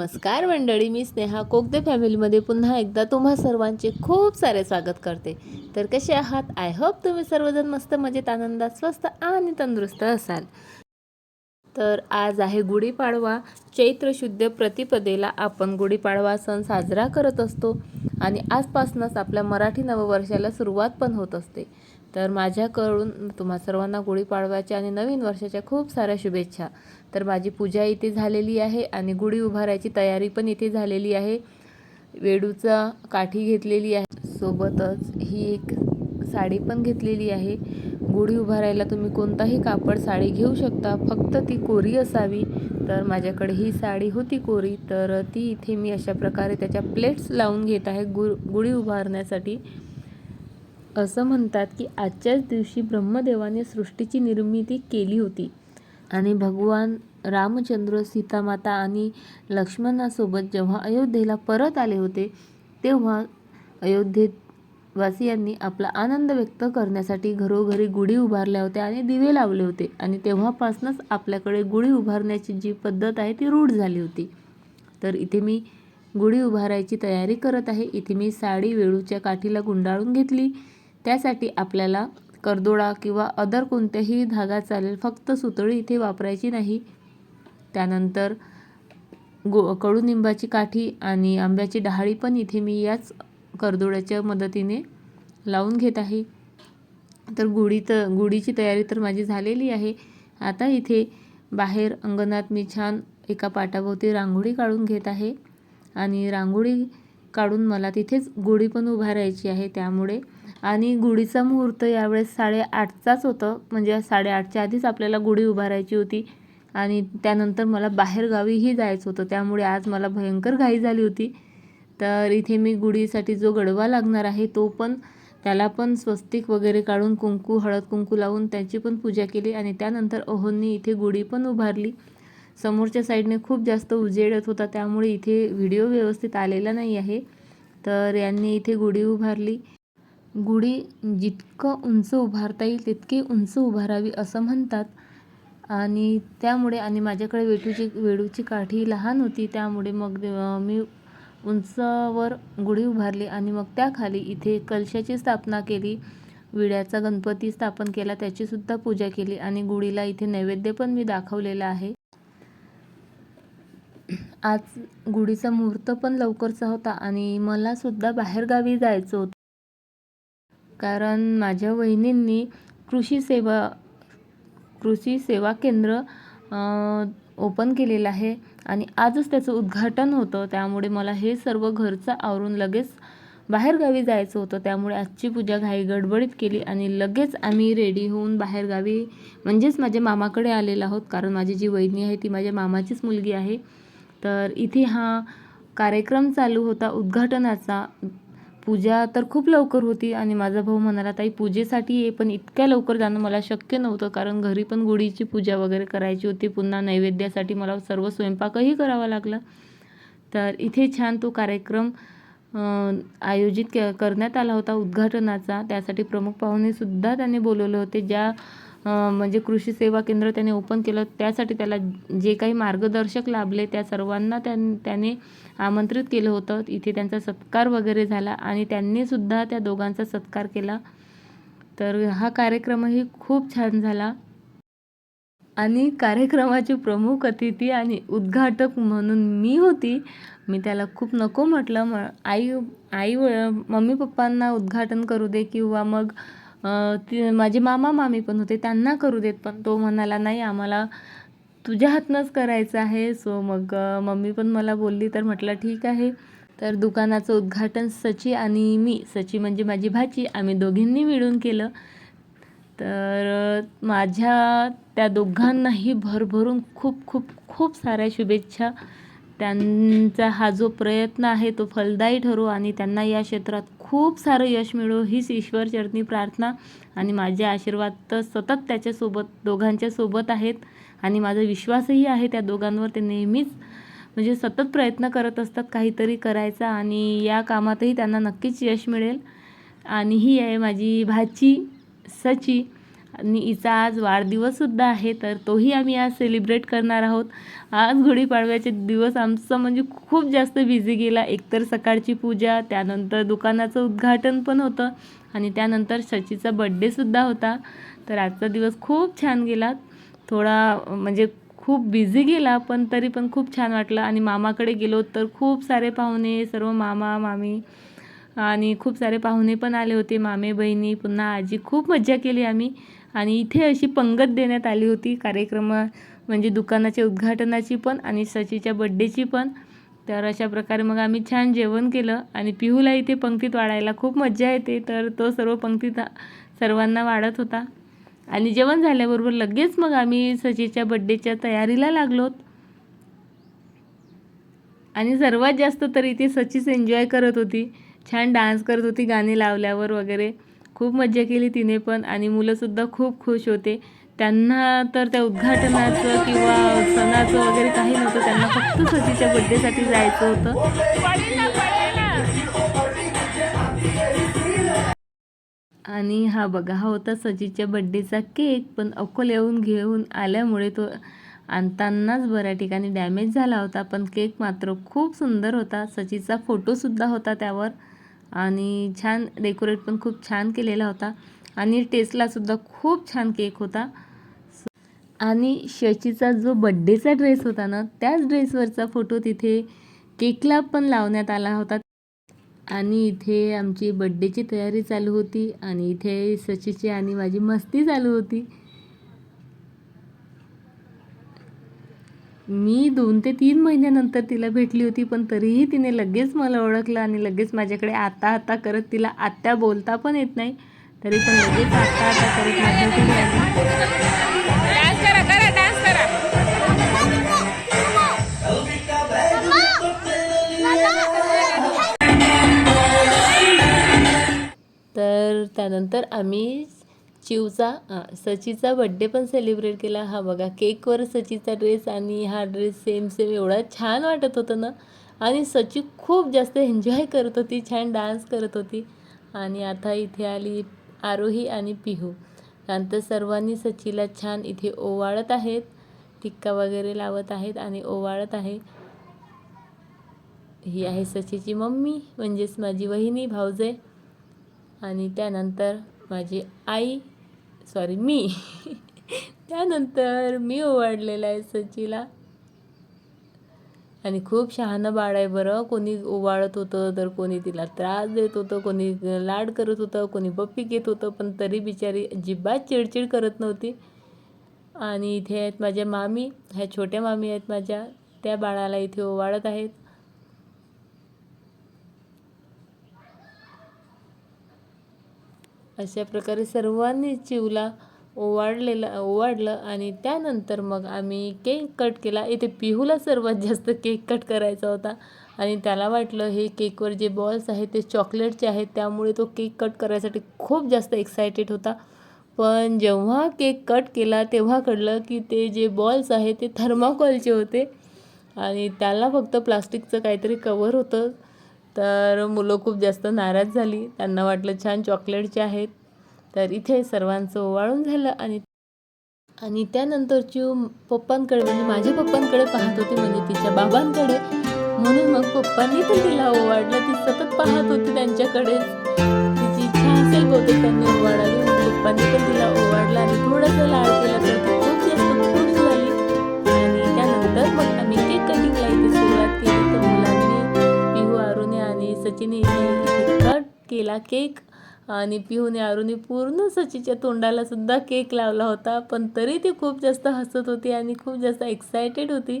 नमस्कार मंडळी मी स्नेहा कोकदे फॅमिलीमध्ये पुन्हा एकदा तुम्हा सर्वांचे खूप सारे स्वागत करते. तर कसे आहात? आय होप तुम्ही सर्वजण मस्त मजेत आनंदात स्वस्त आणि तंदुरुस्त असाल. तर आज आहे गुढीपाडवा. चैत्र शुद्ध प्रतिपदेला आपण गुढीपाडवा सण साजरा करत असतो आणि आजपासूनच आपल्या मराठी नववर्षाला सुरुवात पण होत असते. तर माझ्याकडून तुम्हा सर्वांना गुढीपाडव्याच्या आणि नवीन वर्षाच्या खूप साऱ्या शुभेच्छा. तर माझी पूजा इथे झालेली आहे आणि गुढी उभारायची तयारी पण इथे झालेली आहे. वेडूचा काठी घेतलेली आहे. सोबतच ही एक साडी पण घेतलेली आहे. गुढी उभारायला तुम्ही कोणताही कापड साडी घेऊ शकता. फक्त ती कोरी असावी. तर माझ्याकडे ही साडी होती कोरी. तर ती इथे मी अशा प्रकारे त्याच्या प्लेट्स लावून घेत आहे गु गुढी उभारण्यासाठी. असं म्हणतात की आजच्याच दिवशी ब्रह्मदेवाने सृष्टीची निर्मिती केली होती. आणि भगवान रामचंद्र सीतामाता आणि लक्ष्मणासोबत जेव्हा अयोध्येला परत आले होते तेव्हा अयोध्येत वासियांनी आपला आनंद व्यक्त करण्यासाठी घरोघरी गुढी उभारल्या होत्या आणि दिवे लावले होते. आणि तेव्हापासूनच आपल्याकडे गुढी उभारण्याची जी पद्धत आहे ती रूढ झाली होती. तर इथे मी गुढी उभारायची तयारी करत आहे. इथे मी साडी वेळूच्या काठीला गुंडाळून घेतली. त्यासाठी आपल्याला करदोडा किंवा अदर कोणत्याही धागा चालेल फक्त सुतळी इथे वापरायची नाही. त्यानंतर गो कडुनिंबाची काठी आणि आंब्याची डहाळी पण इथे मी याच करदोड्याच्या मदतीने लावून घेत आहे. तर गुढी तर गुढीची तयारी तर माझी झालेली आहे. आता इथे बाहेर अंगणात मी छान एका पाटाभोवती रांगोळी काढून घेत आहे आणि रांगोळी काढून मला तिथेच गुढी पण उभारायची आहे. त्यामुळे आणि गुढीचा मुहूर्त यावेळेस साडेआठचाच होतं. म्हणजे साडेआठच्या आधीच आपल्याला गुढी उभारायची होती. आणि त्यानंतर मला बाहेरगावीही जायचं होतं. त्यामुळे आज मला भयंकर घाई झाली होती. तर इथे मी गुढीसाठी जो गडवा लागणार आहे तो पण त्याला पण स्वस्तिक वगैरे काढून कुंकू हळद कुंकू लावून त्याची पण पूजा केली. आणि त्यानंतर ओहोंनी इथे गुढी पण उभारली. समोरच्या साईडने खूप जास्त उजेड येत होता. त्यामुळे इथे व्हिडिओ व्यवस्थित आलेला नाही आहे. तर यांनी इथे गुढी उभारली. गुढी जितकं उंच उभारता येईल तितकी उंच उभारावी असं म्हणतात. आणि त्यामुळे आणि माझ्याकडे वेटूची वेडूची काठी लहान होती त्यामुळे मग मी उंचवर गुढी उभारली आणि मग त्याखाली इथे कलशाची स्थापना केली विड्याचा गणपती स्थापन केला त्याचीसुद्धा पूजा केली आणि गुढीला इथे नैवेद्य पण मी दाखवलेला आहे. आज गुढीचा मुहूर्त पण लवकरचा होता आणि मला सुद्धा बाहेरगावी जायचं होतं. कारण माझ्या वहिनींनी कृषी सेवा कृषी सेवा केंद्र ओपन केलेलं आहे आणि आजच त्याचं उद्घाटन होतं. त्यामुळे मला हे सर्व घरचं आवरून लगेच बाहेरगावी जायचं होतं. त्यामुळे आजची पूजा घाई गडबडीत केली आणि लगेच आम्ही रेडी होऊन बाहेरगावी म्हणजेच माझ्या मामाकडे आलेलो आहोत. कारण माझी जी वहिनी आहे ती माझ्या मामाचीच मुलगी आहे. तर इथे हा कार्यक्रम चालू होता उद्घाटनाचा. पूजा तर खूप लवकर होती आणि माझा भाऊ म्हणाला ताई पूजेसाठी ये पण इतक्या लवकर जाणं मला शक्य नव्हतं कारण घरी पण गुढीची पूजा वगैरे करायची होती. पुन्हा नैवेद्यासाठी मला सर्व स्वयंपाकही करावा लागला. तर इथे छान तो कार्यक्रम आयोजित के करण्यात आला होता उद्घाटनाचा. त्यासाठी प्रमुख पाहुणेसुद्धा त्यांनी बोलवले होते ज्या म्हणजे कृषी सेवा केंद्र त्याने ओपन केलं. त्यासाठी त्याला जे काही मार्गदर्शक लाभले त्या सर्वांना त्यां त्याने आमंत्रित केलं होतं. इथे त्यांचा सत्कार वगैरे झाला आणि त्यांनीसुद्धा त्या दोघांचा सत्कार केला. तर हा कार्यक्रमही खूप छान झाला. आणि कार्यक्रमाची प्रमुख अतिथी आणि उद्घाटक म्हणून मी होती. मी त्याला खूप नको म्हटलं. म आई आई मम्मी पप्पांना उद्घाटन करू दे किंवा मग ती माझे मामा मामी पण होते त्यांना करू देत पण तो म्हणाला नाही आम्हाला तुझ्या हातनंच करायचं आहे. सो मग मम्मी पण मला बोलली तर म्हटलं ठीक आहे. तर दुकानाचं उद्घाटन सची आणि मी सची म्हणजे माझी भाची आम्ही दोघींनी मिळून केलं. तर माझ्या त्या दोघांनाही भरभरून खूप खूप खूप साऱ्या शुभेच्छा. त्यांचा हा जो प्रयत्न आहे तो फलदायी ठरो आणि त्यांना या क्षेत्रात खूप सारं यश मिळो हीच ईश्वरचरणी प्रार्थना आणि माझे आशीर्वाद तर सतत त्याच्यासोबत दोघांच्या सोबत आहेत आणि माझा विश्वासही आहे त्या दोघांवर. ते नेहमीच म्हणजे सतत प्रयत्न करत असतात काहीतरी करायचा आणि या कामातही त्यांना नक्कीच यश मिळेल. आणि ही आहे माझी भाची सची. आणि हिचा आज वाढदिवससुद्धा आहे तर तोही आम्ही आज सेलिब्रेट करणार आहोत. आज गुढीपाडव्याचे दिवस आमचं म्हणजे खूप जास्त बिझी गेला. एकतर सकाळची पूजा त्यानंतर दुकानाचं उद्घाटन पण होतं आणि त्यानंतर शचीचा बड्डेसुद्धा होता. तर आजचा दिवस खूप छान गेला. थोडा म्हणजे खूप बिझी गेला पण तरी पण खूप छान वाटलं. आणि मामाकडे गेलो तर खूप सारे पाहुणे सर्व मामा मामी आणि खूप सारे पाहुणे पण आले होते. मामे बहिणी पुन्हा आजी. खूप मज्जा केली आम्ही. आणि इथे अशी पंगत देण्यात आली होती. कार्यक्रम म्हणजे दुकानाच्या उद्घाटनाची पण आणि सचीच्या बड्डेची पण. तर अशा प्रकारे मग आम्ही छान जेवण केलं आणि पिहूला इथे पंक्तीत वाढायला खूप मज्जा येते. तर तो सर्व पंक्तीत सर्वांना वाढत होता. आणि जेवण झाल्याबरोबर लगेच मग आम्ही सचीच्या बड्डेच्या तयारीला लागलोत आणि सर्वात जास्त तर इथे सचीच एन्जॉय करत होती. छान डान्स करत होती गाणी लावल्यावर वगैरे. खूप मज्जा केली तिने पण आणि मुलंसुद्धा खूप खुश होते. त्यांना तर त्या उद्घाटनाचं किंवा सणाचं वगैरे काही नव्हतं त्यांना फक्त सचीच्या बड्डेसाठी जायचं होतं. आणि हा बघा हा होता सजीच्या बड्डेचा केक पण अकोल येऊन घेऊन आल्यामुळे तो आणतानाच बऱ्या ठिकाणी डॅमेज झाला होता. पण केक मात्र खूप सुंदर होता. सचीचा फोटोसुद्धा होता त्यावर. आणि छान डेकोरेट पण खूप छान केलेला होता. आणि टेस्टलासुद्धा खूप छान केक होता. आणि शशीचा जो बड्डेचा ड्रेस होता ना त्याच ड्रेसवरचा फोटो तिथे केकला पण लावण्यात आला होता. आणि इथे आमची बड्डेची तयारी चालू होती आणि इथे सचीची आणि माझी मस्ती चालू होती. मी दोन ते तीन महिन्यानंतर तिला भेटली होती पण तरीही तिने लगेच मला ओळखलं आणि लगेच माझ्याकडे आता आता करत तिला आत्या बोलता पण येत नाही तरी पण लगेच आता आता करत माझ्याकडे तर त्यानंतर आम्ही चिवचा सचीचा बड्डे पण सेलिब्रेट केला. हा बघा केकवर सचीचा ड्रेस आणि हा ड्रेस सेम सेम एवढा छान वाटत होतं ना. आणि सची खूप जास्त एन्जॉय करत होती छान डान्स करत होती. आणि आता इथे आली आरोही आणि पिहू. नंतर सर्वांनी सचीला छान इथे ओवाळत आहेत टिक्का वगैरे लावत आहेत आणि ओवाळत आहे. ही आहे सचीची मम्मी म्हणजेच माझी वहिनी भाऊजे. आणि त्यानंतर माझी आई. सॉरी मी. त्यानंतर मी ओवाडलेलं आहे सचीला आणि खूप शहाणं बाळ आहे बरं. कोणी ओवाळत होतं तर कोणी तिला त्रास देत होतं कोणी लाड करत होतं कोणी बप्पी घेत होतं पण तरी बिचारी अजिबात चिडचिड करत नव्हती. आणि इथे आहेत माझ्या मामी ह्या छोट्या मामी आहेत माझ्या. त्या बाळाला इथे ओवाळत आहेत. अशा प्रकारे सर्वांनी चिवला ओवाळलेलं ओवाळलं आणि त्यानंतर मग आम्ही केक कट केला. इथे पिहूला सर्वात जास्त केक कट करायचा होता आणि त्याला वाटलं हे केकवर जे बॉल्स आहेत ते चॉकलेटचे आहेत त्यामुळे तो केक कट करायसाठी खूप जास्त एक्सायटेड होता. पण जेव्हा केक कट केला तेव्हा कळलं की ते जे बॉल्स आहेत ते थर्माकोलचे होते आणि त्याला फक्त प्लास्टिकचं काहीतरी कवर होतं. तर मुलं खूप जास्त नाराज झाली. त्यांना वाटलं छान चॉकलेटचे आहेत. तर इथे सर्वांचं ओवाळून झालं आणि आणि त्यानंतर पप्पांकडे म्हणजे माझ्या पप्पांकडे पाहत होती म्हणजे तिच्या बाबांकडे. म्हणून मग पप्पांनी तर तिला ओवाळलं. ती सतत पाहत होती त्यांच्याकडे. तिची इच्छा असेल बहुतेक त्यांनी ओवाळावी मग पप्पांनी पण तिला ओवाळलं आणि थोडंसं लाड केला तर ती खूप जास्त खुश झाली. आणि त्यानंतर मग आम्ही केक कटिंगला इथे सुरुवात केली. आणि कट केला केक आणि पिहूने आरुने पूर्ण सचिच्या तोंडाला सुद्धा केक लावला होता. पण तरी ती खूप जास्त हसत होती आणि खूप जास्त एक्सायटेड होती.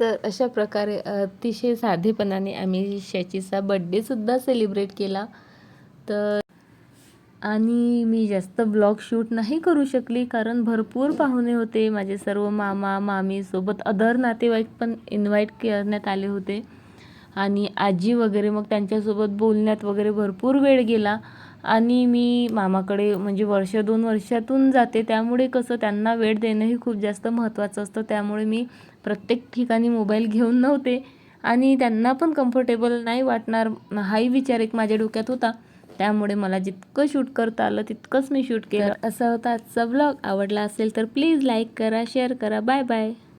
तर अशा प्रकारे अतिशय साधेपणाने आम्ही शचीचा बड्डेसुद्धा सेलिब्रेट केला. तर आणि मी जास्त ब्लॉग शूट नाही करू शकली कारण भरपूर पाहुणे होते. माझे सर्व मामा मामी सोबत अदर नातेवाईक पण इन्व्हाइट करण्यात आले होते. आणि आजी वगैरे मग त्यांच्यासोबत बोलण्यात वगैरे भरपूर वेळ गेला. आणि मी मामाकडे म्हणजे वर्ष दोन वर्षातून जाते. त्यामुळे कसं त्यांना वेळ देणंही खूप जास्त महत्त्वाचं असतं. त्यामुळे मी प्रत्येक ठिकाणी मोबाईल घेऊन नव्हते. आणि त्यांना पण कम्फर्टेबल नाही वाटणार. हाही विचार एक माझ्या डोक्यात होता. त्यामुळे मला जितकं शूट करता आलं तितकंच मी शूट केलं. असं होता आजचा ब्लॉग आवडला असेल तर प्लीज लाईक करा शेअर करा. Bye bye